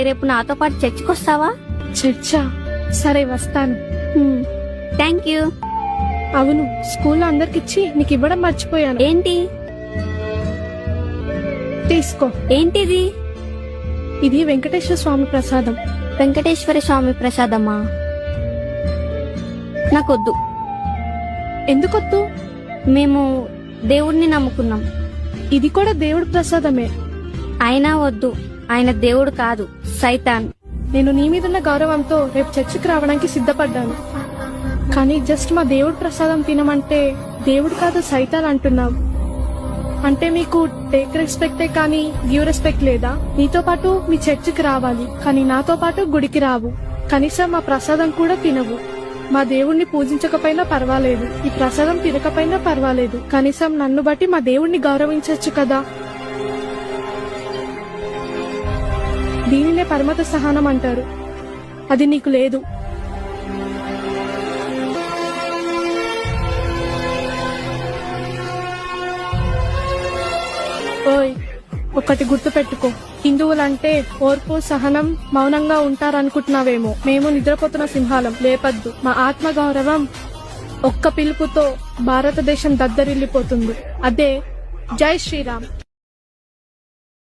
రేపు నాతో పాటు చర్చికొస్తావా? చర్చా? సరే వస్తాను. Thank you. అవును స్కూల్లో అందరికిచ్చి నీకు ఇవ్వడం మర్చిపోయాను. ఏంటి? తీసుకో. ఏంటిది? ఇది వెంకటేశ్వర స్వామి ప్రసాదం. వెంకటేశ్వర స్వామి ప్రసాదమ్మా నాకొద్దు. ఎందుకొద్దు? మేము దేవుడిని నమ్ముకున్నాం. ఇది కూడా దేవుడి ప్రసాదమే. అయినా వద్దు. ఆయన దేవుడు కాదు సైతాన్. నేను నీ మీదున్న గౌరవంతో రేపు చర్చికి రావడానికి సిద్ధపడ్డాను. కానీ జస్ట్ మా దేవుడు ప్రసాదం తినమంటే దేవుడు కాదు సైతాన్ అంటున్నాం అంటే మీకు టేక్ రెస్పెక్టే కానీ గివ్ రెస్పెక్ట్ లేదా? నీతో పాటు మీ చర్చికి రావాలి కానీ నాతో పాటు గుడికి రావు. కనీసం మా ప్రసాదం కూడా తినవు. మా దేవుణ్ణి పూజించకపోయినా పర్వాలేదు ఈ ప్రసాదం తినకపోయినా పర్వాలేదు. కనీసం నన్ను బట్టి మా దేవుణ్ణి గౌరవించవచ్చు కదా? దీనినే పరమత సహనం అంటారు. అది నీకు లేదు. ఓయ్ ఒకటి గుర్తు పెట్టుకో. హిందువులంటే ఓర్పు సహనం మౌనంగా ఉంటారనుకుంటున్నావేమో. మేము నిద్రపోతున్న సింహాలం లేపద్దు. మా ఆత్మ గౌరవం ఒక్క పిలుపుతో భారతదేశం దద్దరిల్లిపోతుంది. అదే జై శ్రీరామ్.